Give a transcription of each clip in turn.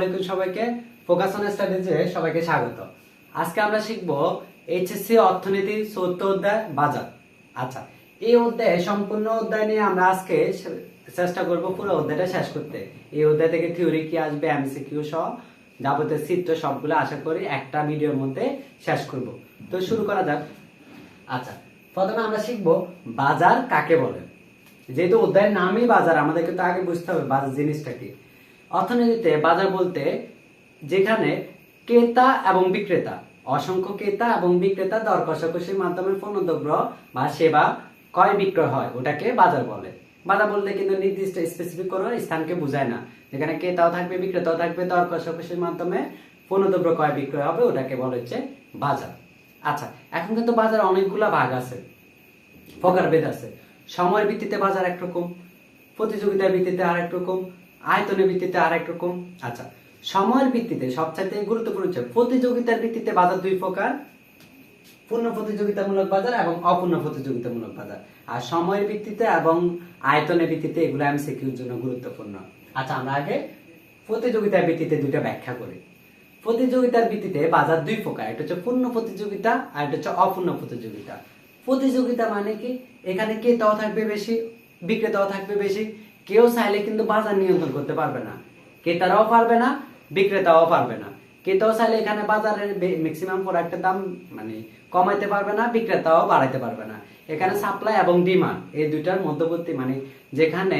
আলাইকুম সবাইকে। Focus on স্টাডিজে সবাইকে স্বাগত। আজকে আমরা শিখব এইচএসসি অর্থনীতি চৌদ্দ অধ্যায় বাজার। আচ্ছা এই সম্পূর্ণ অধ্যায় নিয়ে আমরা আজকে চেষ্টা করব পুরো অধ্যায়টা শেষ করতে। এই অধ্যায় থেকে থিওরি কি আসবে এমসিকিউ সহ যাবতীয় চিত্র সবগুলো আশা করি একটা ভিডিওর মধ্যে শেষ করব। তো শুরু করা যাক। আচ্ছা প্রথমে আমরা শিখব বাজার কাকে বলে? যেহেতু অধ্যায়ের নামই বাজার, আমাদেরকে তো আগে বুঝতে হবে বাজার জিনিসটা কি। অর্থনীতিতে, বাজার বলতে যেখানে ক্রেতা এবং বিক্রেতা, অসংখ্য ক্রেতা এবং বিক্রেতা দর কষাকষির মাধ্যমে পণ্যদ্রব্য বা সেবা ক্রয় বিক্রয় হয়, ওটাকে বাজার বলে। বাজার বলতে কিন্তু নির্দিষ্ট স্পেসিফিক কোনো স্থানকে বোঝায় না। যেখানে ক্রেতাও থাকবে, বিক্রেতাও থাকবে, দর কষাকষির মাধ্যমে পণ্যদ্রব্য ক্রয় বিক্রয় হবে, ওটাকে বলে হচ্ছে বাজার। আচ্ছা এখন কিন্তু বাজার অনেকগুলা ভাগ আছে। প্রকারভেদ আছে। সময়ের ভিত্তিতে বাজার একরকম, প্রতিযোগিতার ভিত্তিতে আরেক রকম আয়তনের ভিত্তিতে আরেক রকম। আচ্ছা সময়ের ভিত্তিতে সবচাইতে গুরুত্বপূর্ণ হচ্ছে প্রতিযোগিতার ভিত্তিতে বাজার দুই প্রকার। পূর্ণ প্রতিযোগিতামূলক বাজার এবং অপূর্ণ প্রতিযোগিতামূলক বাজার। আর সময়ের ভিত্তিতে এবং আয়তনের ভিত্তিতে এগুলো এমসিকিউর জন্য গুরুত্বপূর্ণ। আচ্ছা আমরা আগে প্রতিযোগিতার ভিত্তিতে দুইটা ব্যাখ্যা করি। প্রতিযোগিতার ভিত্তিতে বাজার দুই প্রকার, একটা হচ্ছে পূর্ণ প্রতিযোগিতা আর একটা হচ্ছে অপূর্ণ প্রতিযোগিতা। প্রতিযোগিতা মানে কি? এখানে কে ক্রেতাও থাকবে বেশি? বিক্রেতাও থাকবে বেশি। কেউ চাইলে কিন্তু বাজার নিয়ন্ত্রণ করতে পারবে না। ক্রেতারাও পারবে না, বিক্রেতাও পারবে না। ক্রেতাও চাইলে এখানে বাজারের ম্যাক্সিমাম প্রোডাক্টের দাম মানে কমাইতে পারবে না, বিক্রেতাও বাড়াইতে পারবে না। এখানে সাপ্লাই এবং ডিমান্ড এই দুইটার মধ্যবর্তী মানে যেখানে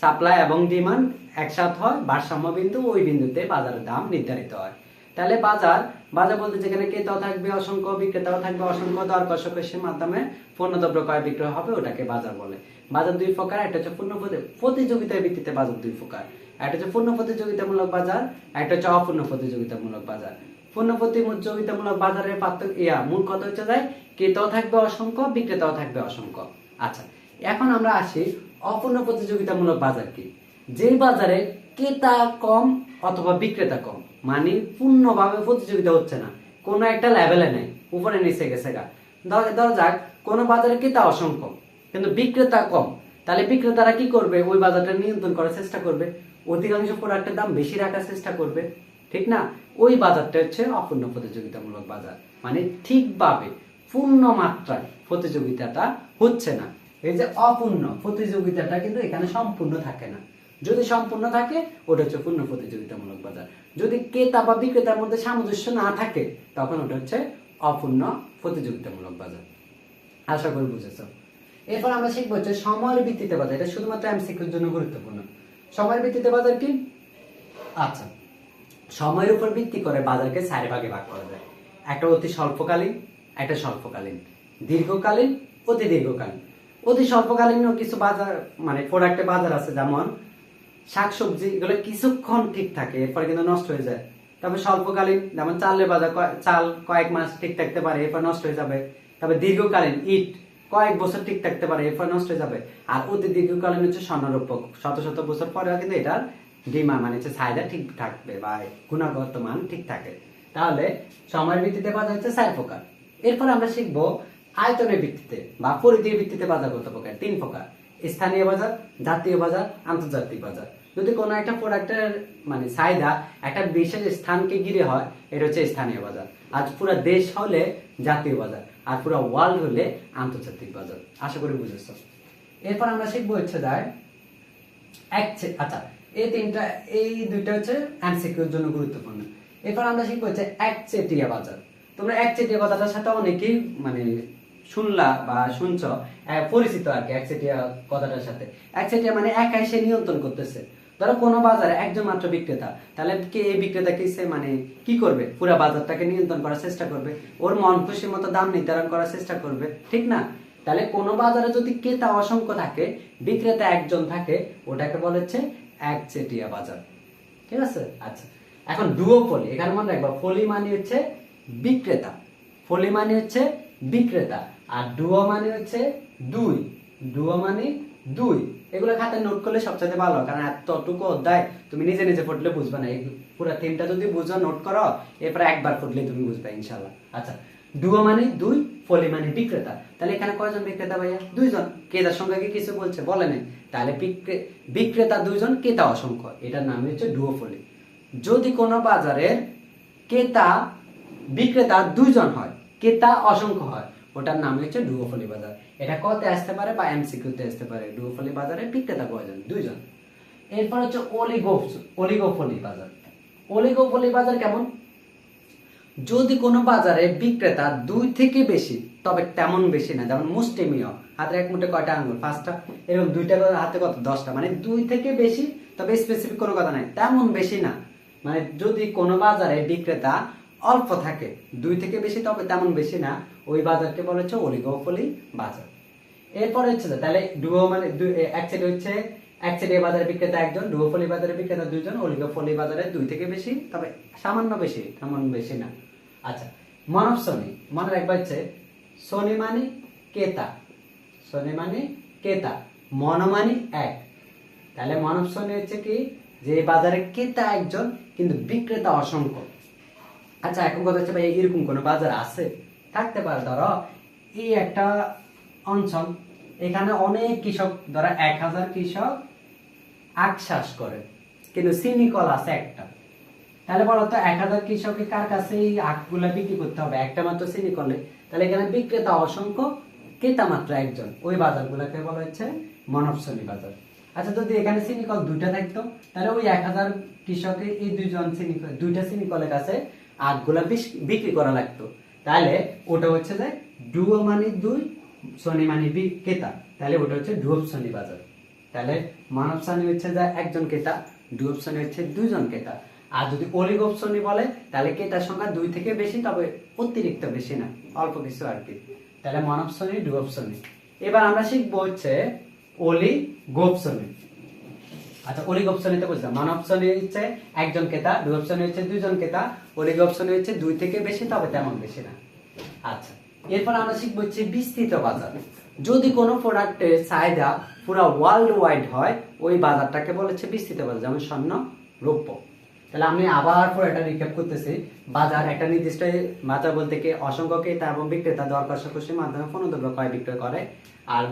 সাপ্লাই এবং ডিমান্ড একসাথে হয়, ভারসাম্য বিন্দু ওই বিন্দুতে বাজারের দাম নির্ধারিত হয়। তাহলে বাজার বাজার বলতে যেখানে ক্রেতাও থাকবে, অসংখ্য বিক্রেতাও থাকবে, অসংখ্য দর কষাকষির মাধ্যমে পণ্যদ্রব্য ক্রয় বিক্রয় হবে, ওটাকে বাজার বলে। বাজার দুই প্রকার, একটা হচ্ছে পূর্ণ প্রতি- প্রতিযোগিতার ভিত্তিতে বাজার দুই প্রকার। একটা হচ্ছে পূর্ণ প্রতিযোগিতামূলক বাজার, একটা হচ্ছে অপূর্ণ প্রতিযোগিতামূলক বাজার। পূর্ণ প্রতিযোগিতামূলক বাজারের পার্থক্য ইয়া, মূল কথা হচ্ছে যায় ক্রেতাও থাকবে অসংখ্য, বিক্রেতাও থাকবে অসংখ্য। আচ্ছা এখন আমরা আসি অপূর্ণ প্রতিযোগিতামূলক বাজার কি? যে বাজারে ক্রেতা কম অথবা বিক্রেতা কম মানে পূর্ণভাবে প্রতিযোগিতা হচ্ছে না। কোনো একটা লেভেলে নেই উপরে, নিচে গেছে গা। ধরা যাক, কোনো বাজারে ক্রেতা অসংখ্য কিন্তু বিক্রেতা কম। তাহলে বিক্রেতারা কি করবে? ওই বাজারটা নিয়ন্ত্রণ করার চেষ্টা করবে। অধিকাংশ প্রোডাক্টের দাম বেশি রাখার চেষ্টা করবে। ঠিক না? ওই বাজারটা হচ্ছে অপূর্ণ প্রতিযোগিতামূলক বাজার। মানে ঠিকভাবে, পূর্ণ মাত্রায় প্রতিযোগিতাটা হচ্ছে না। এই যে অপূর্ণ প্রতিযোগিতাটা কিন্তু এখানে সম্পূর্ণ থাকে না। যদি সম্পূর্ণ থাকে, ওটা হচ্ছে পূর্ণ প্রতিযোগিতামূলক বাজার। যদি ক্রেতা বা বিক্রেতার মধ্যে সামঞ্জস্য না থাকে, তখন ওটা হচ্ছে অপূর্ণ প্রতিযোগিতামূলক বাজার। আশা করি বুঝেছ। এরপর আমরা শিখব হচ্ছে সময়ের ভিত্তিতে বাজার। এটা শুধুমাত্র এমসিকিউর জন্য গুরুত্বপূর্ণ। সময়ের ভিত্তিতে বাজার কি? আচ্ছা। সময়ের উপর ভিত্তি করে বাজারকে চার ভাগে ভাগ করা যায়। একটা অতি স্বল্পকালীন, একটা স্বল্পকালীন। দীর্ঘকালীন, অতি দীর্ঘকালীন। অতি স্বল্পকালীন কিছু বাজার মানে প্রোডাক্টের বাজার আছে, যেমন শাকসবজি, এগুলো কিছুক্ষণ ঠিক থাকে, এরপরে কিন্তু নষ্ট হয়ে যায়। তবে স্বল্পকালীন, যেমন চালের বাজার চাল কয়েক মাস ঠিক থাকতে পারে, এরপর নষ্ট হয়ে যাবে। তবে দীর্ঘকালীন, ইট কয়েক বছর ঠিক থাকতে পারে, এরপর নষ্ট হয়ে যাবে। আর অতি দীর্ঘকালীন হচ্ছে স্বর্ণরূপ শত শত বছর পরেও কিন্তু এটার ডিমা মানে হচ্ছে চাহিদা ঠিক থাকবে বা গুণগত মান ঠিক থাকে। তাহলে সময়ের ভিত্তিতে বাজার হচ্ছে চার প্রকার। এরপর আমরা শিখব আয়তনের ভিত্তিতে বা পরিধির ভিত্তিতে বাজার কত প্রকার। তিন প্রকার। স্থানীয় বাজার, জাতীয় বাজার, আন্তর্জাতিক বাজার। যদি কোনো একটা প্রোডাক্টের মানে চাহিদা একটা বিশেষ স্থানকে ঘিরে হয়, এটা হচ্ছে স্থানীয় বাজার। আজ পুরো দেশ হলে জাতীয় বাজার। আর পুরো ওয়ার্ল্ড হলে আন্তর্জাতিক বাজার। আশা করি বুঝেছ। এরপর আমরা শিখব হচ্ছে যায় আচ্ছা এই তিনটা, এই দুইটা হচ্ছে এমসিকিউর জন্য গুরুত্বপূর্ণ। এরপর আমরা শিখব হচ্ছে একচেটিয়া বাজার। তোমরা একচেটিয়া বাজারটার সাথে অনেকেই মানে শুনলা বা শুনছ পরিচিত আর কি একচেটিয়া কথাটার সাথে। একচেটিয়া মানে একাই সে নিয়ন্ত্রণ করতেছে। ধরো কোনো বাজারে একজন মাত্র বিক্রেতা, তাহলে কি এই বিক্রেতা কি সে মানে কি করবে? পুরো বাজারটাকে নিয়ন্ত্রণ করার চেষ্টা করবে। ওর মন খুশির মতো দাম নির্ধারণ করার চেষ্টা করবে, ঠিক না? তাহলে কোনো বাজারে যদি ক্রেতা অসংখ্য থাকে, বিক্রেতা একজন থাকে, ওটাকে বলে হচ্ছে একচেটিয়া বাজার। ঠিক আছে? আচ্ছা এখন ডুওপলি এখানে মনে রাখবা ফলি মানে হচ্ছে বিক্রেতা। ফলি মানে হচ্ছে বিক্রেতা, আর ডুও মানে হচ্ছে দুই। ডুও মানে দুই। এগুলো খাতায় নোট করলে সবচেয়ে ভালো, কারণ এতটুকু অধ্যায় তুমি নিজে নিজে পড়লে বুঝবে না। পুরো থিমটা যদি বুঝো নোট করো, এরপরে একবার পড়লে তুমি বুঝবে ইনশাল্লাহ আচ্ছা ডুও মানে দুই ফলি মানে বিক্রেতা। তাহলে এখানে কয়জন বিক্রেতা ভাইয়া? দুইজন। ক্রেতার সংখ্যা কি কিছু বলছে? বলে নেই। তাহলে বিক্রে- বিক্রেতা দুইজন, ক্রেতা অসংখ্য। এটার নাম হচ্ছে ডুও ফলি যদি কোনো বাজারের ক্রেতা বিক্রেতা দুইজন হয়, ক্রেতা অসংখ্য হয় ওটার নাম হচ্ছে ডুওফলি বাজার। এটা কতে আসতে পারে বা এমসিকিউতে আসতে পারে? ডুওফলি বাজারে বিক্রেতা কয়জন দুইজন। এরপর হচ্ছে অলিগো অলিগোফলি বাজার। অলিগোফলি বাজার কেমন? যদি কোনো বাজারে বিক্রেতা দুই থেকে বেশি, তবে তেমন বেশি না, যেমন মুষ্টিমীয় হাতের এক মুঠে কয়টা আঙ্গুল পাঁচটা এরকম দুইটা হাতে কত? দশটা। মানে দুই থেকে বেশি, তবে স্পেসিফিক কোনো কথা নাই, তেমন বেশি না। মানে যদি কোনো বাজারে বিক্রেতা অল্প থাকে, দুই থেকে বেশি, তবে তেমন বেশি না। ওই বাজারকে বলা হচ্ছে অলিগোফলি বাজার। এরপরে হচ্ছে তাহলে ডুও মানে এক সাইডে হচ্ছে, এক সাইডে বাজারে বিক্রেতা একজন ডুওফলি বাজারে বিক্রেতা দুইজন অলিগোফলি বাজারে দুই থেকে বেশি, তবে সামান্য বেশি, তেমন বেশি না। আচ্ছা মানব শ্রনী মনে রাখবা হচ্ছে শনি মানে কেতা শনি মানে কেতা মন মানে এক। তাহলে মানব শ্রনী হচ্ছে কি, যে বাজারে ক্রেতা একজন, কিন্তু বিক্রেতা অসংখ্য। আচ্ছা এখন কথা হচ্ছে ভাই, এরকম কোনো বাজার আছে? থাকতে পারে, ধরো, এই একটা অঞ্চল, এখানে অনেক কৃষক, ধরো, এক হাজার কৃষক আখ চাষ করে, কিন্তু চিনি কল আছে একটা। তাহলে বলো তো, এক হাজার কৃষকের কার কাছে এই আখগুলা বিক্রি করতে হবে? একটা মাত্র চিনি কলে তাহলে এখানে বিক্রেতা অসংখ্য, ক্রেতা মাত্র একজন। ওই বাজারগুলোকে বলা হচ্ছে শ্রেণি বাজার। আচ্ছা যদি এখানে চিনি কল দুইটা থাকতো, তাহলে ওই এক হাজার কৃষকের এই দুইজন চিনি কল- দুইটা চিনি কলের কাছে আখগুলা বিক্রি করা লাগতো। তাহলে ওটা হচ্ছে যে ডুয়ো মানে দুই, শনি মানে বি- ক্রেতা তাহলে ওটা হচ্ছে ডুয়ো শ্রেণি বাজার। তাহলে মানব শ্রেণি হচ্ছে যে একজন ক্রেতা ডুয়ো শ্রেণি হচ্ছে দুইজন ক্রেতা আর যদি অলিগপ শ্রেণি বলে, তাহলে ক্রেতার সংখ্যা দুই থেকে বেশি, তবে অতিরিক্ত বেশি না, অল্প কিছু আর কি। তাহলে মানব শ্রেণি ডুয়ো শ্রেণি এবার আমরা শিখব হচ্ছে অলি গোপ শ্রেণি আচ্ছা অলিগপ শ্রেণীতে বুঝলাম। মান শ্রেণি হচ্ছে একজন ক্রেতা দুগপ শ্রেণি হচ্ছে দুইজন ক্রেতা অলিগপ শ্রেণি হচ্ছে দুই থেকে বেশি, তবে তেমন বেশি না। আচ্ছা এরপর আমরা শিখব হচ্ছে বিস্তৃত বাজার। যদি কোনো প্রোডাক্টের চাহিদা পুরো ওয়ার্ল্ড ওয়াইড হয়, ওই বাজারটাকে বলা হচ্ছে বিস্তৃত বাজার, যেমন স্বর্ণ, রৌপ্য। তাহলে আমি আবার পর এটা রিক্যাপ করতেছি। বাজার একটা নির্দিষ্ট বাজার বলতে কি অসংখ্য ক্রেতা এবং বিক্রেতা দর কষাকষির মাধ্যমে পণ্যদ্রব্য ক্রয় বিক্রয় করে, আর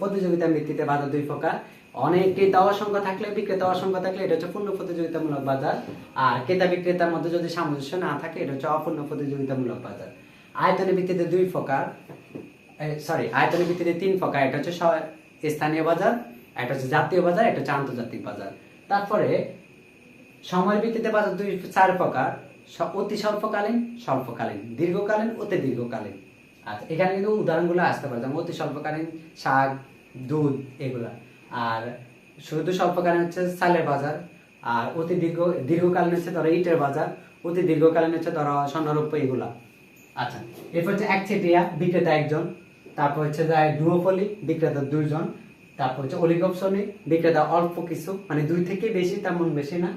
প্রতিযোগিতার ভিত্তিতে বাজার দুই প্রকার। অনেক ক্রেতা অসংখ্য থাকলে বিক্রেতা অসংখ্য থাকলে এটা হচ্ছে পূর্ণ প্রতিযোগিতামূলক বাজার। আর ক্রেতা বিক্রেতার মধ্যে যদি সামঞ্জস্য না থাকে, এটা হচ্ছে অপূর্ণ প্রতিযোগিতামূলক বাজার। আয়তনের ভিত্তিতে দুই প্রকার সরি আয়তনের ভিত্তিতে তিন প্রকার এটা হচ্ছে স্থানীয় বাজার এটা হচ্ছে জাতীয় বাজার এটা হচ্ছে আন্তর্জাতিক বাজার। তারপরে সময়ের ভিত্তিতে বাজার দুই, চার প্রকার অতি স্বল্পকালীন স্বল্পকালীন, দীর্ঘকালীন, অতি দীর্ঘকালীন। আচ্ছা এখানে কিন্তু উদাহরণগুলো আসতে পারে, যেমন অতি স্বল্পকালীন শাক, দুধ, এগুলা। আর শুধু স্বল্পকালীন হচ্ছে চালের বাজার, আর অতি দীর্ঘ, দীর্ঘকালীন হচ্ছে ধরো ইটের বাজার, অতি দীর্ঘকালীন হচ্ছে ধরো স্বর্ণরৌপ্য এগুলা। আচ্ছা এরপর হচ্ছে একচেটিয়া বিক্রেতা একজন, তারপর হচ্ছে যায় ডুওপলি বিক্রেতা দুইজন, তারপর হচ্ছে অলিগপসনি বিক্রেতা অল্প কিছু মানে দুই থেকে বেশি তেমন বেশি না।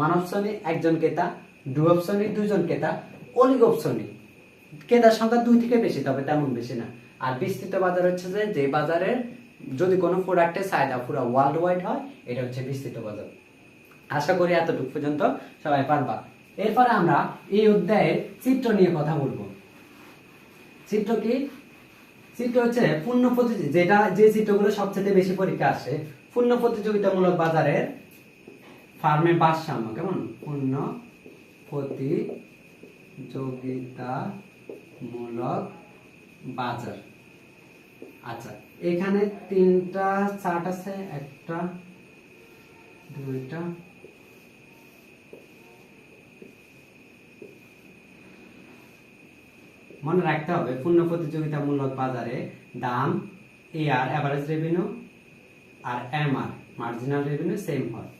মানব শ্রেণি একজন ক্রেতা ডুয়প শ্রেণি দুইজন ক্রেতা অলিগপ শ্রেণি ক্রেতার সংখ্যা দুই থেকে বেশি, তবে তেমন বেশি না। আর বিস্তৃত বাজার হচ্ছে যে যে বাজারের যদি কোনো প্রোডাক্টের চাহিদা পুরো ওয়ার্ল্ড ওয়াইড হয়, এটা হচ্ছে বিস্তৃত বাজার। আশা করি এতটুকু পর্যন্ত সবাই পারবা। এরপরে আমরা এই অধ্যায়ের চিত্র নিয়ে কথা বলব। চিত্র কি? চিত্র হচ্ছে পূর্ণ প্রতিযোগী যেটা যে চিত্রগুলো সবচেয়ে বেশি পরীক্ষা আসে, পূর্ণ প্রতিযোগিতামূলক বাজারের ফার্মে ভারসাম্য, কেমন? পূর্ণ প্রতিযোগিতামূলক বাজার। আচ্ছা এখানে তিনটা, চার্ট আছে, একটা, দুইটা, মনে রাখতে হবে, পূর্ণ প্রতিযোগিতামূলক বাজারে দাম A R average revenue R M R marginal revenue same হয়।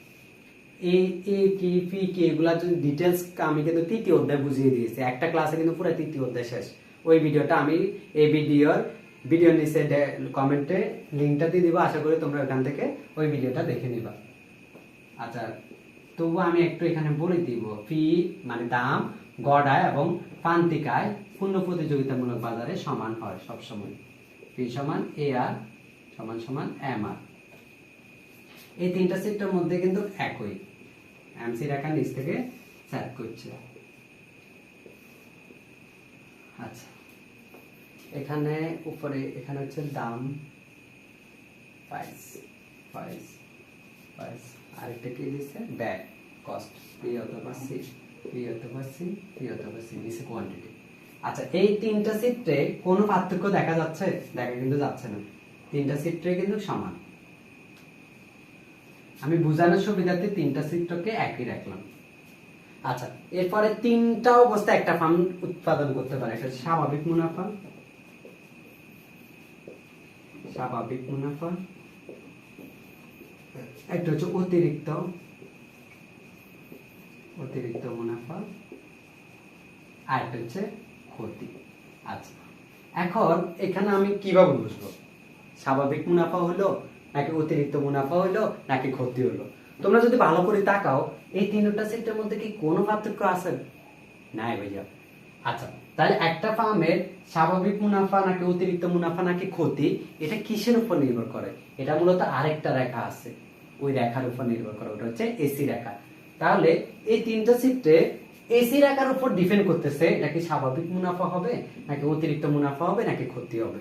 এই এ কি পি কি এগুলা যদি ডিটেলস আমি কিন্তু তৃতীয় অধ্যায় বুঝিয়ে দিয়েছি, একটা ক্লাসে কিন্তু পুরো তৃতীয় অধ্যায় শেষ। ওই ভিডিওটা আমি এই ভিডিওর ভিডিও নিচে কমেন্টে লিঙ্কটা দিয়ে দিব, আশা করি তোমরা ওখান থেকে ওই ভিডিওটা দেখে নিবা। আচ্ছা তবু আমি একটু এখানে বলে দিব ফি মানে দাম, গড়ায় এবং প্রান্তিকায় পূর্ণ প্রতিযোগিতামূলক বাজারে সমান হয় সব সময় ফি সমান এ আর সমান সমান এম আর এই তিনটা সেক্টর মধ্যে কিন্তু একই। এমসি রেখা নিচ থেকে স্যাট করছে। আচ্ছা। এখানে উপরে, এখানে হচ্ছে দাম। প্রাইস প্রাইস প্রাইস আরেকটা কি দিচ্ছে ব্যাগ কস্ট পি অথবা সি পি অথবা সি পি অথবা সি দিস কোয়ান্টিটি আচ্ছা এই তিনটা চিত্রে কোনো পার্থক্য দেখা যাচ্ছে? দেখা কিন্তু যাচ্ছে না। তিনটা চিত্রে কিন্তু সমান। আমি বোঝানোর সুবিধার্থে তিনটা চিত্রকে একই রাখলাম। আচ্ছা এরপরে তিনটা অবস্থা একটা ফার্ম উৎপাদন করতে পারে। হচ্ছে স্বাভাবিক মুনাফা। স্বাভাবিক মুনাফা। একটা হচ্ছে অতিরিক্ত অতিরিক্ত মুনাফা। আর একটা হচ্ছে ক্ষতি। আচ্ছা এখন এখানে আমি কীভাবে বুঝব? স্বাভাবিক মুনাফা হলো নাকি অতিরিক্ত মুনাফা হলো নাকি ক্ষতি হলো? তোমরা যদি ভালো করে তাকাও এই তিনটা সেটের মধ্যে কি কোনো পার্থক্য আছে? নাই ভাইয়া। আচ্ছা তাহলে একটা ফার্মের স্বাভাবিক মুনাফা নাকি অতিরিক্ত মুনাফা নাকি ক্ষতি, এটা কিসের উপর নির্ভর করে? এটা মূলত আরেকটা রেখা আছে, ওই রেখার উপর নির্ভর করে, ওটা হচ্ছে এসি রেখা। তাহলে এই তিনটা চিত্রে এসি রেখার উপর ডিপেন্ড করতেছে, এটা কি স্বাভাবিক মুনাফা হবে, নাকি অতিরিক্ত মুনাফা হবে, নাকি ক্ষতি হবে?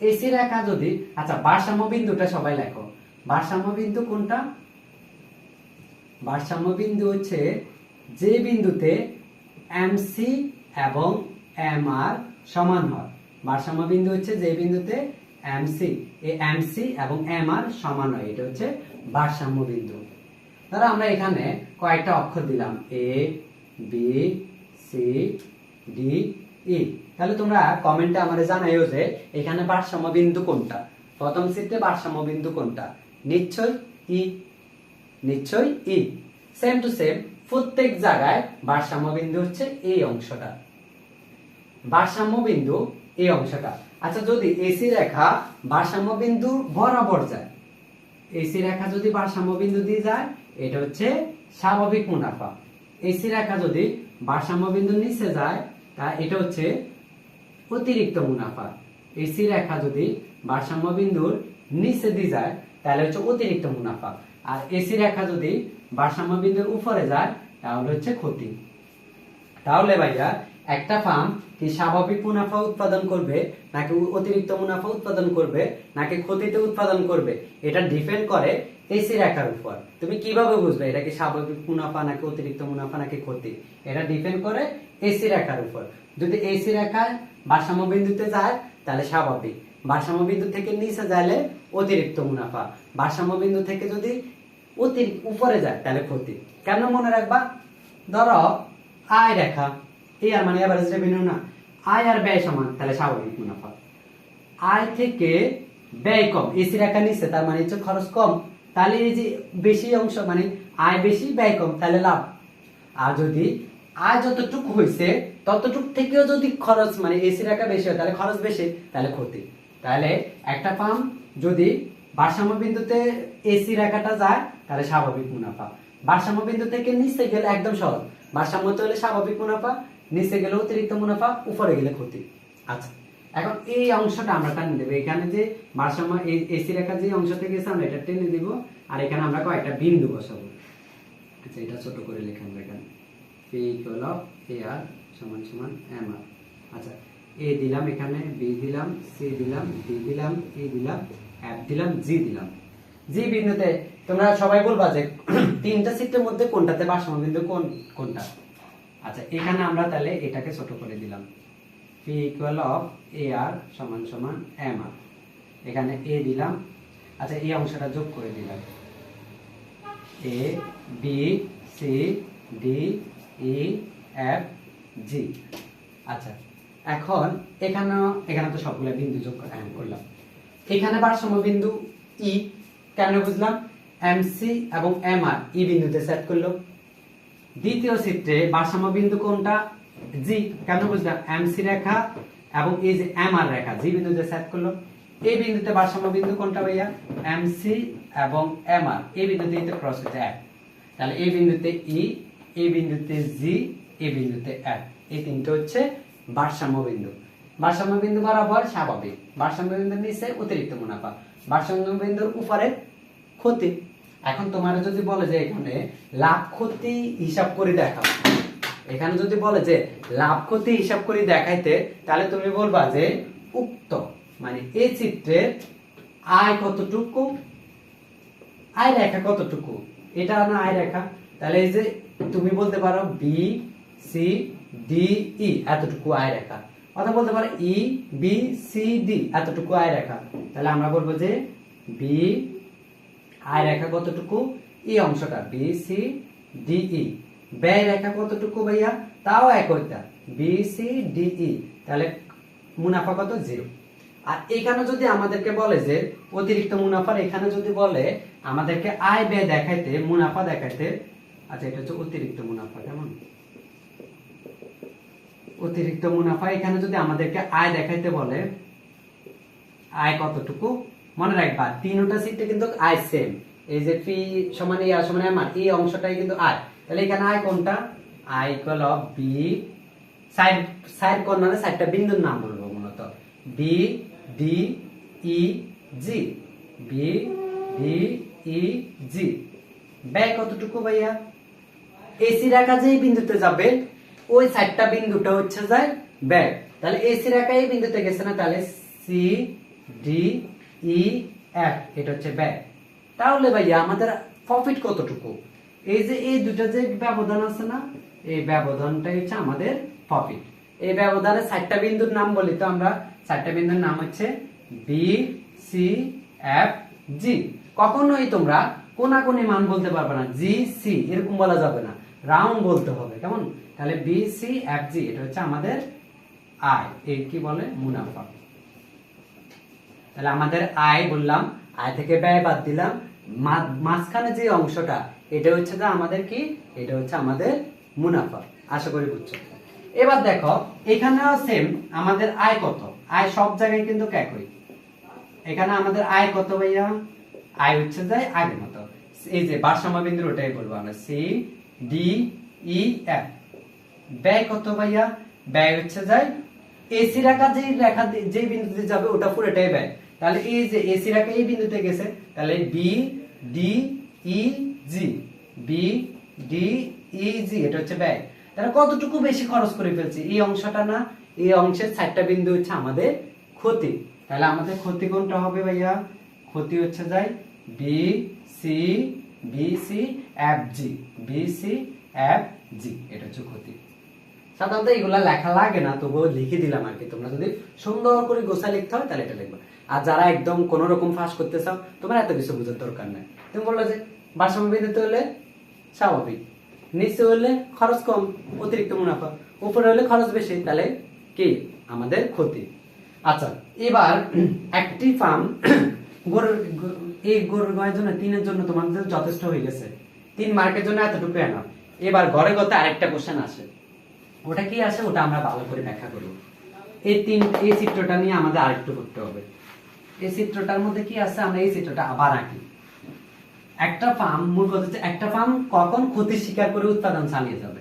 এসি রেখা যদি আচ্ছা ভারসাম্য বিন্দুটা সবাই লেখো। ভারসাম্য বিন্দু কোনটা? ভারসাম্য বিন্দু হচ্ছে যে বিন্দুতে এমসি এবং এম আর সমান হয়। ভারসাম্য বিন্দু হচ্ছে যে বিন্দুতে এমসি এই এমসি এবং এম আর সমান হয়। এটা হচ্ছে ভারসাম্য বিন্দু। ধরো আমরা এখানে কয়েকটা অক্ষর দিলাম। A B C D E তাহলে তোমরা কমেন্টে আমাদের জানাইও যে এখানে ভারসাম্য বিন্দু কোনটা? প্রথম চিত্রে ভারসাম্য বিন্দু কোনটা? নিশ্চয় ই নিশ্চয় ই সেম টু সেম প্রত্যেক জায়গায় ভারসাম্য বিন্দু হচ্ছে এই অংশটা। ভারসাম্য বিন্দু এই অংশটা। আচ্ছা যদি এসি রেখা ভারসাম্য বিন্দু বরাবর যায়, এসি রেখা যদি ভারসাম্য বিন্দু দিয়ে যায়, এটা হচ্ছে স্বাভাবিক মুনাফা। এসি রেখা যদি ভারসাম্য বিন্দু নিচে যায়, তা এটা হচ্ছে অতিরিক্ত মুনাফা। এসি রেখা যদি ভারসাম্য বিন্দুর নিচে দিয়ে যায়, তাহলে হচ্ছে অতিরিক্ত মুনাফা। আর এসি রেখা যদি ভারসাম্য বিন্দুর উপরে যায়, তাহলে হচ্ছে ক্ষতি। তাহলে ভাইয়া একটা ফার্ম কি স্বাভাবিক মুনাফা উৎপাদন করবে, নাকি অতিরিক্ত মুনাফা উৎপাদন করবে, নাকি ক্ষতিতে উৎপাদন করবে, এটা ডিপেন্ড করে এসি রেখার উপর। তুমি কীভাবে বুঝবে এটা কি স্বাভাবিক মুনাফা নাকি অতিরিক্ত মুনাফা নাকি ক্ষতি? এটা ডিপেন্ড করে এসি রেখার উপর। যদি এসি রেখায় ভারসাম্য বিন্দুতে যায়, তাহলে স্বাভাবিক। ভারসাম্য বিন্দু থেকে নিচে যাইলে অতিরিক্ত মুনাফা। ভারসাম্য বিন্দু থেকে যদি অতিরিক্ত উপরে যায়, তাহলে ক্ষতি। কেন মনে রাখবা? ধরো আয় রেখা। এই আর মানে এভারেজ রেভিনিউ না। আয় আর ব্যয় সমান, তাহলে স্বাভাবিক মুনাফা। আয় থেকে ব্যয় কম, এসি রেখা নিচ্ছে তার মানে হচ্ছে খরচ কম। তাহলে এই যে বেশি অংশ মানে আয় বেশি, ব্যয় কম, তাহলে লাভ। আর যদি আয় যতটুকু হয়েছে ততটুক থেকেও যদি খরচ মানে এসি রেখা বেশি হয়, তাহলে খরচ বেশি, তাহলে ক্ষতি। তাহলে একটা ফার্ম যদি ভারসাম্য বিন্দুতে এসি রেখাটা যায়, তাহলে স্বাভাবিক মুনাফা। ভারসাম্য বিন্দু থেকে নিচে গেলে একদম সহজ। ভারসাম্য হলে স্বাভাবিক মুনাফা নিচে গেলে অতিরিক্ত মুনাফা, উপরে গেলে ক্ষতি। আচ্ছা এখন এই অংশটা আমরা টানে দেবো। এখানে যে ভারসাম্য এসি রেখা যে অংশ থেকে গেছে আমরা এটা টেনে দিব, আর এখানে আমরা কয়েকটা বিন্দু বসাবো। আচ্ছা এটা ছোট করে লিখে এখানে। P equal of A R সমান সমান এম আর আচ্ছা এ দিলাম এখানে বি দিলাম সি দিলাম ডি দিলাম ই দিলাম এফ দিলাম জি দিলাম। জি বিন্দুতে তোমরা সবাই বলবা যে তিনটা সিটের মধ্যে কোনটাতে ভারসাম্য বিন্দু কোন, কোনটা? আচ্ছা এখানে আমরা তাহলে এটাকে ছোট করে দিলাম। P equal of A R সমান সমান এম আর এখানে এ দিলাম। আচ্ছা এই অংশটা যোগ করে দিলাম। A B C D E F G আচ্ছা এখন এখানে এখানে তো সবগুলো বিন্দু যোগ করে- করলাম। এখানে ভারসাম্য বিন্দু ই কেন বুঝলাম? এম সি এবং এম আর ই বিন্দুতে সেট করল। দ্বিতীয় চিত্রে ভারসাম্য বিন্দু কোনটা? জি, কেন বুঝলাম? এম সি রেখা এবং এই যে এম আর রেখা, জি বিন্দুতে সেট করল। এই বিন্দুতে ভারসাম্য বিন্দু কোনটা ভাইয়া? এম সি এবং এম আর এই বিন্দুতে এই ক্রস হচ্ছে এক। তাহলে এই বিন্দুতে ই, এই বিন্দুতে জি, এই বিন্দুতে এক। এই তিনটে হচ্ছে ভারসাম্য বিন্দু ভারসাম্য বিন্দু বরাবর স্বাভাবিক। ভারসাম্য বিন্দুর নিচে অতিরিক্ত মুনাফা। ভারসাম্য বিন্দুর উপরে ক্ষতি। এখন তোমার যদি বলে যে এখানে লাভ, ক্ষতি, হিসাব করে দেখাও। এখানে যদি বলে যে লাভ, ক্ষতি, হিসাব করে দেখাইতে, তাহলে তুমি বলবা যে উক্ত মানে এই চিত্রের আয় কতটুকু? আয় রেখা কতটুকু? এটা না আয় রেখা? তাহলে এই যে তুমি বলতে পারো বি সি ডি ই এতটুকু আয় রেখা। অথবা বলতে পারো ই বি সি ডি এতটুকু আয় রেখা। তাহলে আমরা বলব যে বি আয় রেখা কতটুকু? ই অংশটা বি সি ডি ই ব্যয় রেখা কতটুকু ভাইয়া? তাও একইটা। বি সি ডি ই তাহলে মুনাফা কত? জিরো। আর এখানে যদি আমাদেরকে বলে যে অতিরিক্ত মুনাফার, এখানে যদি বলে আমাদেরকে আয় ব্যয় দেখাইতে, মুনাফা দেখাইতে আচ্ছা এটা হচ্ছে অতিরিক্ত মুনাফা, কেমন? অতিরিক্ত মুনাফা, এখানে যদি আমাদেরকে আয় দেখাইতে বলে, আয় কতটুকু? মনে রাখবা তিনটা সিটে কিন্তু আয় সেম এই যে পি সমান এই আর সমান এম আর এই অংশটাই কিন্তু আয় তাহলে এখানে আয় কোনটা? I equal of B side side মানে সাইডটা বিন্দুর নাম বলব মূলত। B D E G B D E G ব্যয় কতটুকু ভাইয়া? এসি রেখা যেই বিন্দুতে যাবে, ওই সাইডটা বিন্দুটা হচ্ছে যায় ব্যয় তাহলে এসি রেখা এই বিন্দুতে গেছে না, তাহলে সি ডি তাহলে ভাইয়া আমাদের প্রফিট কতটুকু? এই যে এই দুটো যে ব্যবধান আছে না, এই ব্যবধানটাই হচ্ছে আমাদের প্রফিট এই ব্যবধানে চারটা বিন্দুর নাম বলি তো আমরা। চারটা বিন্দুর নাম হচ্ছে বি সি এফ জি কখনোই তোমরা কোনাকুনি মান বলতে পারবে না। জি সি এরকম বলা যাবে না। রাউন্ড বলতে হবে, কেমন? তাহলে বি সি এফ জি এটা হচ্ছে আমাদের আয়। এই কি বলে? মুনাফা। তাহলে আমাদের আয় বললাম, আয় থেকে ব্যয় বাদ দিলাম। মাঝখানে যে অংশটা, এটা হচ্ছে যে আমাদের কি? এটা হচ্ছে আমাদের মুনাফা। আশা করি বুঝছ? এবার দেখো, এখানেও সেম আমাদের আয় কত? আয় সব জায়গায় কিন্তু একই? এখানে আমাদের আয় কত ভাইয়া? আয় হচ্ছে যায় আগের মতো। এই যে ভারসাম্য বিন্দু ওটাই বলব আমরা। সি ডি ই এফ ব্যয় কত ভাইয়া? ব্যয় হচ্ছে যায় এসি রেখা যে রেখা দিয়ে- যে বিন্দুতে যাবে, ওটা পুরোটাই ব্যয়। তাহলে এই যে এসি রেখা এই বিন্দুতে গেছে, তাহলে B D E G B D E G এটা হচ্ছে ব্যয় তাহলে কতটুকু বেশি খরচ করে ফেলছি? এই অংশটা না, এই অংশের চারটা বিন্দু হচ্ছে আমাদের ক্ষতি। তাহলে আমাদের ক্ষতি কোনটা হবে ভাইয়া? ক্ষতি হচ্ছে যাই B C B C F G B C F G এটা হচ্ছে ক্ষতি। সাধারণত এগুলা লেখা লাগে না, তবুও লিখে দিলাম আর কি। তোমরা যদি সুন্দর করে গোসা লিখতে হয়, তাহলে এটা লিখবা। আর যারা একদম কোন রকম ফাঁস করতে চাও, তোমার এত কিছু বোঝার দরকার নাই। তুমি বলল যে ভারসাম্য বিন্দুতে হলে স্বাভাবিক, নিচে হলে খরচ কম, অতিরিক্ত মুনাফা, উপরে হলে খরচ বেশি, তাহলে কি? আমাদের ক্ষতি। আচ্ছা এবার একটি ফার্ম গরুর এই গরুর গায়ের জন্য তিনের জন্য তোমাদের যথেষ্ট হয়ে গেছে। তিন মার্কের জন্য এতটুকু এনাম এবার ঘরে গত আরেকটা কোশ্চেন আসে। ওটা কি আসে ওটা আমরা ভালো করে ব্যাখ্যা করব। এই তিন, এই চিত্রটা নিয়ে আমাদের আরেকটু করতে হবে। এই চিত্রটার মধ্যে কি আছে? আমরা এই চিত্রটা আবার আঁকি। একটা ফার্ম, মূল কথা হচ্ছে একটা ফার্ম কখন ক্ষতি স্বীকার করে উৎপাদন চালিয়ে যাবে?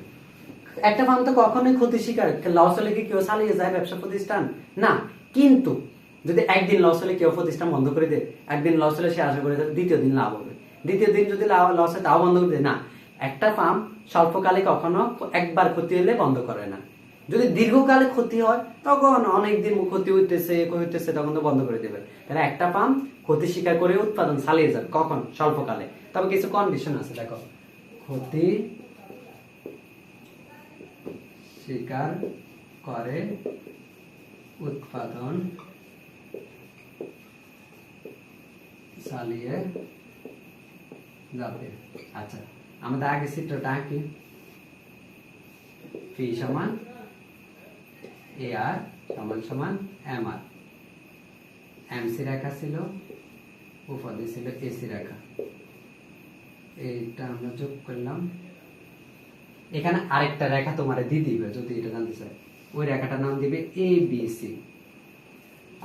একটা ফার্ম তো কখনোই ক্ষতি স্বীকার লস হলে কি কেউ চালিয়ে যায় ব্যবসা প্রতিষ্ঠান? না, কিন্তু যদি একদিন লস হলে কেউ প্রতিষ্ঠান বন্ধ করে দেয়, একদিন লস হলে সে আশা করে যে দ্বিতীয় দিন লাভ হবে। দ্বিতীয় দিন যদি লস হয় তাও বন্ধ করে দেয়, না। একটা ফার্ম স্বল্পকালে কখনো একবার ক্ষতি হলে বন্ধ করে না। যদি দীর্ঘকালে ক্ষতি হয়, তখন অনেক দিন ক্ষতি হইতেছে হইতেছে, তখন তো বন্ধ করে দেবে। তাহলে একটা ফার্ম ক্ষতি স্বীকার করে উৎপাদন চালিয়ে যাবে, কখন? স্বল্পকালে। তবে কিছু কন্ডিশন আছে, দেখো। ক্ষতি স্বীকার করে উৎপাদন চালিয়ে যাবে। আচ্ছা। আমাদের আগে চিত্রটা আঁকি পি সমান এ আর সমান সমান এম আর এম সি রেখা ছিল উপদে ছিল এসি রেখা। এইটা আমরা যোগ করলাম। এখানে আরেকটা রেখা তোমার দিয়ে দিবে যদি এটা জানতে চাই ওই রেখাটার নাম দিবে এ বি সি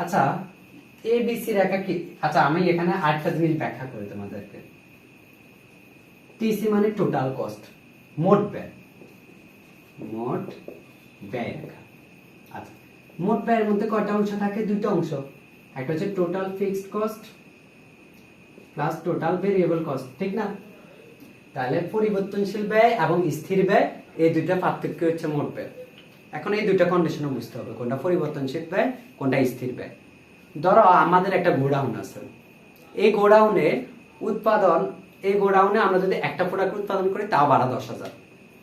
আচ্ছা এ বি সি রেখা কি? আচ্ছা আমি এখানে আরেকটা জিনিস ব্যাখ্যা করি তোমাদেরকে। টিসি মানে টোটাল কস্ট মোট ব্যয়। মোট ব্যয় রেখা আচ্ছা মোট ব্যয়ের মধ্যে কয়টা অংশ থাকে? দুটো অংশ। একটা হচ্ছে total fixed cost plus total variable cost ঠিক না? তাহলে পরিবর্তনশীল ব্যয় এবং স্থির ব্যয়, এই দুইটা পার্থক্য হচ্ছে মোট ব্যয়। এখন এই দুইটা কন্ডিশনে বুঝতে হবে, কোনটা পরিবর্তনশীল ব্যয়, কোনটা স্থির ব্যয়। ধরো আমাদের একটা গোডাউন আছে। এই গোডাউনে উৎপাদন এই গোডাউনে আমরা যদি একটা প্রোডাক্ট উৎপাদন করি, তাও বাড়া দশ হাজার।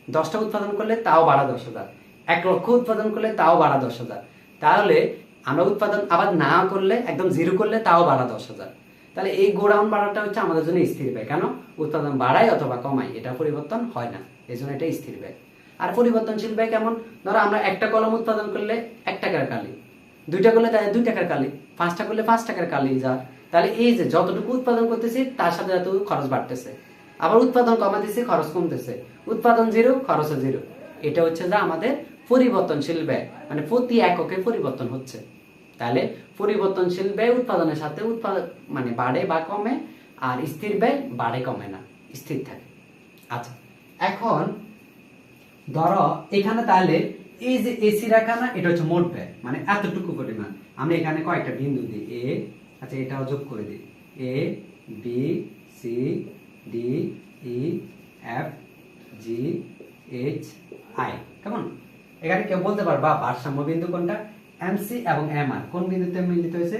দশটা উৎপাদন করলে তাও বাড়া দশ হাজার। এক লক্ষ উৎপাদন করলে তাও বাড়া দশ হাজার। তাহলে আমরা উৎপাদন আবার না করলে, একদম জিরো করলে তাও বাড়া দশ হাজার। তাহলে এই গোডাউন বাড়াটা হচ্ছে আমাদের জন্য স্থির ব্যয়। কেন? উৎপাদন বাড়ায় অথবা কমায় এটা পরিবর্তন হয় না। এই জন্য এটা স্থির ব্যয়। আর পরিবর্তনশীল ব্যয় কেমন? ধরো আমরা একটা কলম উৎপাদন করলে এক টাকার কালি। দুইটা করলে তাই দুই টাকার কালি। পাঁচটা করলে পাঁচ টাকার কালি যা। তাহলে এই যে যতটুকু উৎপাদন করতেছি, তার সাথে যতটুকু খরচ বাড়তেছে। আবার উৎপাদন কমাতেছি, খরচ কমতেছে। উৎপাদন জিরো খরচও জিরো এটা হচ্ছে যে আমাদের পরিবর্তনশীল ব্যয়। মানে প্রতি এককে পরিবর্তন হচ্ছে। তাহলে পরিবর্তনশীল ব্যয় উৎপাদনের সাথে উৎপাদন মানে বাড়ে বা কমে, আর স্থির ব্যয় বাড়ে কমে না। স্থির থাকে। আচ্ছা এখন ধরো এখানে তাহলে এই যে এসি রাখা না এটা হচ্ছে মোট ব্যয়। মানে এতটুকু পরিমাণ। আমি এখানে কয়েকটা বিন্দু দিই। এ আচ্ছা এটাও যোগ করে দিই। A B C D E F G H I কেমন? এখানে কেউ বলতে পারবা ভারসাম্য বিন্দু কোনটা? এম সি এবং এম আর কোন বিন্দুতে মিলিত হয়েছে?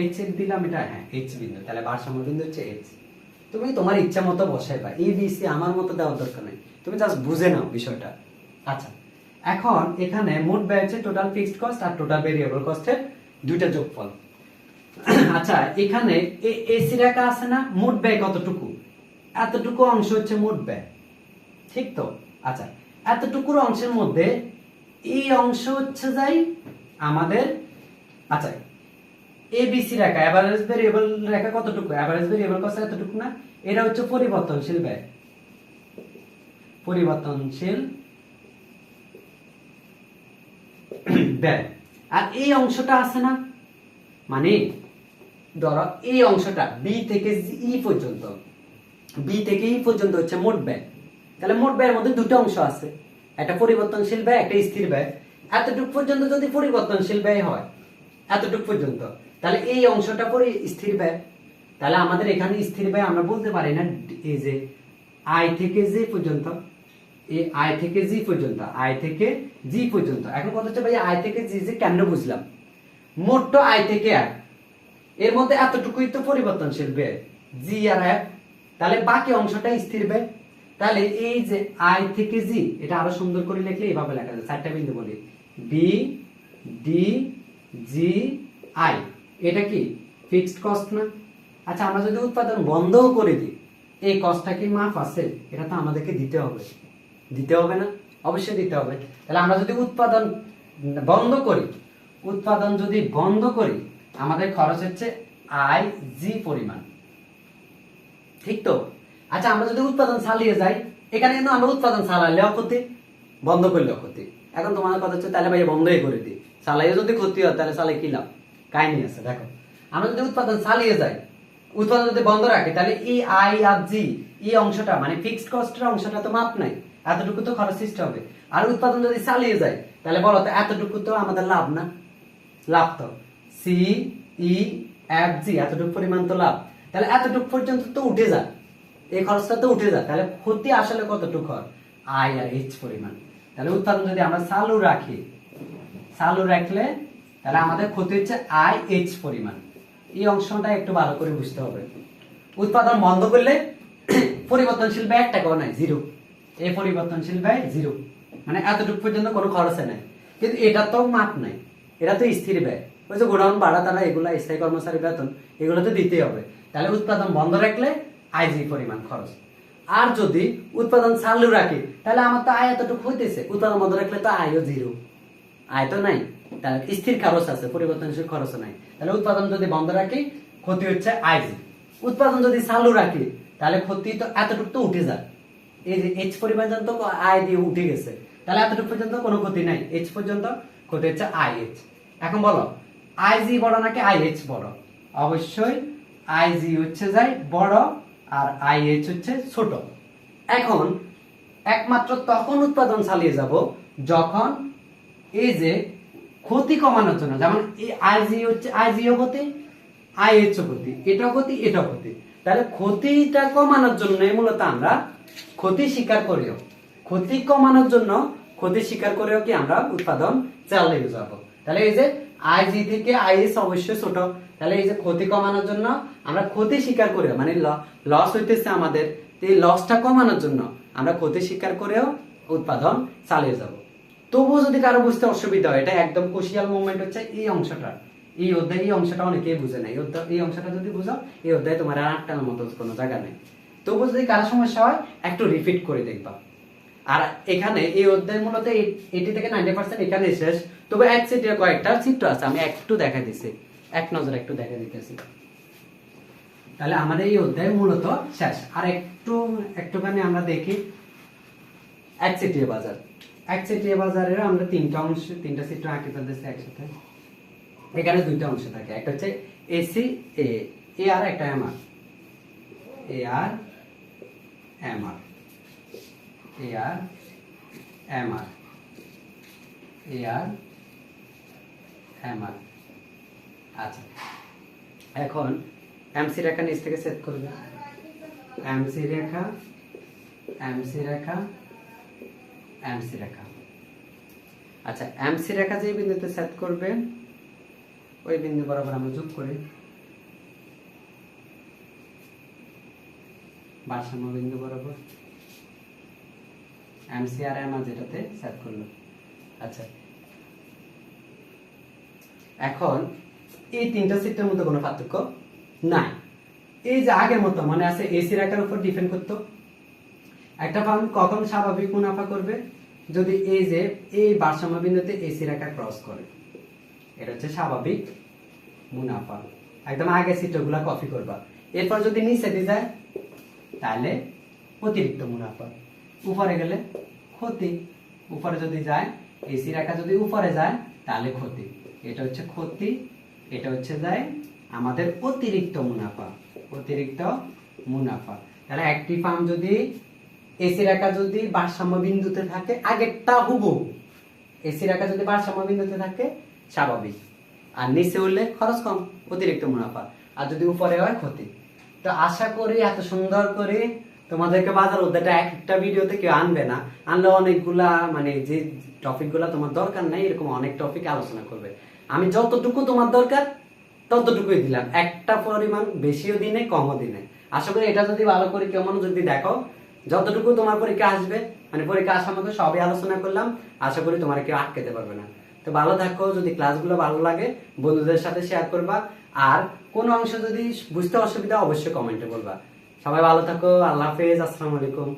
এইচ এর দিলাম এটা? হ্যাঁ এইচ বিন্দু। তাহলে ভারসাম্য বিন্দু হচ্ছে এইচ তুমি তোমার ইচ্ছা মতো বসাই বা এ বি সি আমার মতো দেওয়ার দরকার নেই? তুমি জাস্ট বুঝে নাও বিষয়টা। আচ্ছা এখন এখানে মোট ব্যয় হচ্ছে টোটাল ফিক্সড কস্ট আর টোটাল ভেরিয়েবল কস্টের দুইটা যোগফল। আচ্ছা এখানে এসি রেখা আছে না? মোট ব্যয় কতটুকু? এতটুকু অংশ হচ্ছে মোট ব্যয়। ঠিক তো? আচ্ছা এতটুকুর অংশের মধ্যে এই অংশ হচ্ছে যাই আমাদের আচ্ছা এবিসি রেখা অ্যাভারেজ ভেরিয়েবল রেখা কতটুকু? অ্যাভারেজ ভেরিয়েবল কস্ট এতটুকু না? এটা হচ্ছে পরিবর্তনশীল ব্যয়। পরিবর্তনশীল ব্যয়। আর এই অংশটা আছে না? মানে ধরো এই অংশটা বি থেকে ই পর্যন্ত। বি থেকে ই পর্যন্ত হচ্ছে মোট ব্যয়। তাহলে মোট ব্যয়ের মধ্যে দুটো অংশ আছে। একটা পরিবর্তনশীল ব্যয়, একটা স্থির ব্যয়। এতটুকু পর্যন্ত যদি পরিবর্তনশীল ব্যয় হয়, এতটুকু পর্যন্ত, তাহলে এই অংশটা পরি স্থির ব্যয়। তাহলে আমাদের এখানে স্থির ব্যয় আমরা বলতে পারি না, এই যে আই থেকে জি পর্যন্ত, এই আই থেকে জি পর্যন্ত আই থেকে জি পর্যন্ত। এখন কথা হচ্ছে ভাই আই থেকে জি যে কেন বুঝলাম? মোট তো আই থেকে এক। এর মধ্যে এতটুকুই তো পরিবর্তনশীল ব্যয় জি আর এফ, তাহলে বাকি অংশটা স্থির ব্যয় তাহলে এই যে আই থেকে জি, এটা আরও সুন্দর করে লিখলে এইভাবে লেখা যায়। চারটা বিন্দু বলি। বি ডি জি আই এটা কি? ফিক্সড কস্ট না? আচ্ছা আমরা যদি উৎপাদন বন্ধও করে দিই, এই কস্টটা কি মাফ আছে? এটা তো আমাদেরকে দিতে হবে। দিতে হবে না? অবশ্যই দিতে হবে। তাহলে আমরা যদি উৎপাদন বন্ধ করি, উৎপাদন যদি বন্ধ করি আমাদের খরচ হচ্ছে আই জি পরিমাণ। ঠিক তো? আচ্ছা আমরা যদি উৎপাদন চালিয়ে যাই, এখানে কিন্তু আমরা উৎপাদন চালালেও ক্ষতি বন্ধ করলেও ক্ষতি এখন তোমাদের কথা হচ্ছে, তাহলে ভাই বন্ধই করে দিই। চালাইও যদি ক্ষতি হয়, তাহলে চালাই কি লাভ? কাহিনী আছে, দেখো। আমরা যদি উৎপাদন চালিয়ে যাই, উৎপাদন যদি বন্ধ রাখি, তাহলে এই আই আর জি এই অংশটা মানে ফিক্সড কস্টের অংশটা তো মাপ নাই, এতটুকু তো খরচ সৃষ্টি হবে। আর উৎপাদন যদি চালিয়ে যায় তাহলে বলো তো, এতটুকু তো আমাদের লাভ না? লাভ তো। সি ই এফ জি এতটুকু পরিমাণ তো লাভ। তাহলে এতটুকু পর্যন্ত তো উঠে যায় এই খরচটা তো উঠে যায় তাহলে ক্ষতি আসলে কতটুকু হয়? আই আর এইচ পরিমাণ। তাহলে উৎপাদন যদি আমরা চালু রাখি, চালু রাখলে তাহলে আমাদের ক্ষতি হচ্ছে আই এইচ পরিমাণ। এই অংশটা একটু ভালো করে বুঝতে হবে। উৎপাদন বন্ধ করলে পরিবর্তনশীল ব্যয় এক টাকাও নাই জিরো এই পরিবর্তনশীল ব্যয় জিরো মানে এতটুকু পর্যন্ত কোনো খরচে নাই। কিন্তু এটা তো মাপ নাই। এটা তো স্থির ব্যয়। ওই যে গোডাউন ভাড়া তারা এগুলা স্থায়ী কর্মচারী বেতন এগুলো তো দিতেই হবে। তাহলে উৎপাদন বন্ধ রাখলে আয় জি পরিমাণ খরচ। আর যদি উৎপাদন চালু রাখি, তাহলে আমার তো আয় এতটুকু হইতেছে। উৎপাদন বন্ধ রাখলে তো আয়ও জিরো আয় তো নাই। তাহলে স্থির খরচ আছে, পরিবর্তনশীল খরচ নাই। তাহলে উৎপাদন যদি বন্ধ রাখি, ক্ষতি হচ্ছে আয় উৎপাদন যদি চালু রাখি, তাহলে ক্ষতি তো এতটুকু তো উঠে যায় এই যে এইচ পরিমাণ পর্যন্ত আয় দিয়ে উঠে গেছে, তাহলে এতটুকু পর্যন্ত কোনো ক্ষতি নাই। এইচ পর্যন্ত ক্ষতি হচ্ছে আই এইচ এখন বলো আই জি বড় নাকি আই এইচ বড়? অবশ্যই আই জি হচ্ছে যাই বড় আর আই এইচ হচ্ছে ছোট। এখন একমাত্র তখন উৎপাদন চালিয়ে যাব যখন এই যে ক্ষতি কমানোর জন্য, যেমন এই আইজি হচ্ছে আইজিও ক্ষতি আইএইচও ক্ষতি, এটাও ক্ষতি এটাও ক্ষতি। তাহলে ক্ষতিটা কমানোর জন্য মূলত আমরা ক্ষতি স্বীকার করিও। ক্ষতি কমানোর জন্য ক্ষতি স্বীকার করেও কি আমরা উৎপাদন চালিয়ে যাব। তাহলে এই যে আই জি থেকে আই এস অবশ্যই ছোট। তাহলে এই যে ক্ষতি কমানোর জন্য আমরা ক্ষতি স্বীকার করে মানে লস হইতেছে আমাদের এই লসটা কমানোর জন্য আমরা ক্ষতি স্বীকার করেও উৎপাদন চালিয়ে যাব। তবুও যদি কারও বুঝতে অসুবিধা হয়, এটা একদম কুশিয়াল মুভমেন্ট হচ্ছে এই অংশটা। এই অধ্যায়, এই অংশটা অনেকেই বুঝে না এই অংশটা যদি বুঝো, এই অধ্যায় তোমার আর আটটার মতো কোনো জায়গা নেই। তবুও যদি কারও সমস্যা হয়, একটু রিপিট করে দেখবা। আর এখানে এই অধ্যায় মূলত এইটি থেকে নাইনটি পার্সেন্ট এখানে শেষ। তবে এক সিটের কয়েকটা চিত্র আছে, আমি একটু দেখা দিছি। এক নজর একটু দেখা দিতেছি। তাহলে আমাদের এই অধ্যায় মূলত শেষ। আর একটু, একটুখানি আমরা দেখি এক একচেটিয়া বাজার। এক একচেটিয়া বাজারের আমরা তিনটা অংশ, তিনটা চিত্র আঁকে ফেলতেছি একসাথে। এখানে দুইটা অংশ থাকে, একটা হচ্ছে এসি এ এ আর একটা M R A R M R A R M R A R M R আচ্ছা। এখন এমসি রেখা নিচ থেকে সেট করবে এমসি রেখা এমসি রেখা এমসি রেখা। আচ্ছা এমসি রেখা যে বিন্দুতে সেট করবে, ওই বিন্দু বরাবর আমরা যোগ করি। ভারসাম্য বিন্দু বরাবর। এমসি আর এম যেটাতে সেট করল। আচ্ছা এখন এই তিনটা সিটের মধ্যে কোনো পার্থক্য নাই। এই যে আগের মতো মানে আছে এসি রেখার উপর ডিপেন্ড করতো। একটা ফার্ম কখন স্বাভাবিক মুনাফা করবে? যদি এই যে এই ভারসাম্য বিন্দুতে এসি রেখা ক্রস করে, এটা হচ্ছে স্বাভাবিক মুনাফা। একদম আগে চিত্রগুলা কপি করবা। এরপর যদি নিচে দিয়ে যায়, তাহলে অতিরিক্ত মুনাফা। উপরে গেলে ক্ষতি। উপরে যদি যায় এসি রেখা যদি উপরে যায়, তাহলে ক্ষতি। এটা হচ্ছে ক্ষতি, এটা হচ্ছে যায় আমাদের অতিরিক্ত মুনাফা অতিরিক্ত মুনাফা। তাহলে একটি ফার্ম যদি এসি রেখা যদি ভারসাম্য বিন্দুতে থাকে, আগেরটা হুবু এসি রেখা যদি ভারসাম্য বিন্দুতে থাকে, স্বাভাবিক। আর নিচে উঠলে খরচ কম, অতিরিক্ত মুনাফা। আর যদি উপরে হয়, ক্ষতি। তো আশা করি এত সুন্দর করে তোমাদেরকে বাজার অধ্যায়টা এক একটা ভিডিওতে কেউ আনবে না। আনলে অনেকগুলা মানে যে টপিকগুলা তোমার দরকার নাই, এরকম অনেক টপিক আলোচনা করবে। আমি যতটুকু তোমার দরকার, ততটুকুই দিলাম। একটা পরিমাণ বেশিও দিনে কমও দিনে আশা করি এটা যদি ভালো করে কেমন যদি দেখো, যতটুকু তোমার পরীক্ষা আসবে মানে পরীক্ষা আসার মতো সবই আলোচনা করলাম, আশা করি তোমার কেউ আটকেতে পারবে না। তো ভালো থাকো, যদি ক্লাসগুলো ভালো লাগে, বন্ধুদের সাথে শেয়ার করবা, আর কোনো অংশ যদি বুঝতে অসুবিধা অবশ্যই কমেন্টে বলবা। সবাই ভালো থাকো, আল্লাহ হাফেজ, আসসালামু আলাইকুম।